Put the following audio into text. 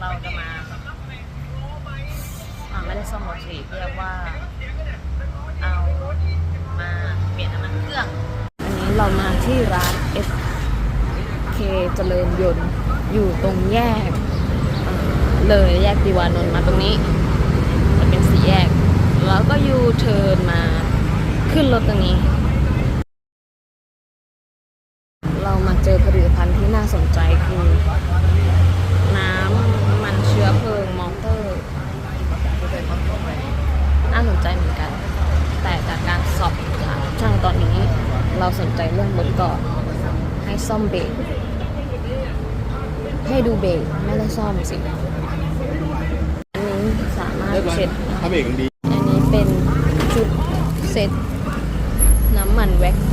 เราจะมาไม่ได้ซ่อมรถสีเรียกว่าเอามาเปลี่ยนน้ำมันเครื่อง อันนี้เรามาที่ร้าน FK เจริญยนต์อยู่ตรงแยก เลยแยกติวานนท์มาตรงนี้จะเป็นสี่แยก แล้วก็ยูเทิร์นมาขึ้นรถตรงนี้ เรามาเจอผลิตภัณฑ์ที่น่าสนใจคือ ใจเหมือนกัน แต่จากการสอบถามช่างตอนนี้ เราสนใจเรื่องรถก่อนให้ซ่อมเบรกให้ดูเบรกไม่ได้ซ่อมสิอันนี้สามารถเช็ดถ้าเบรกมันดีอันนี้เป็นชุดเซ็ตน้ำมันแว็กซ์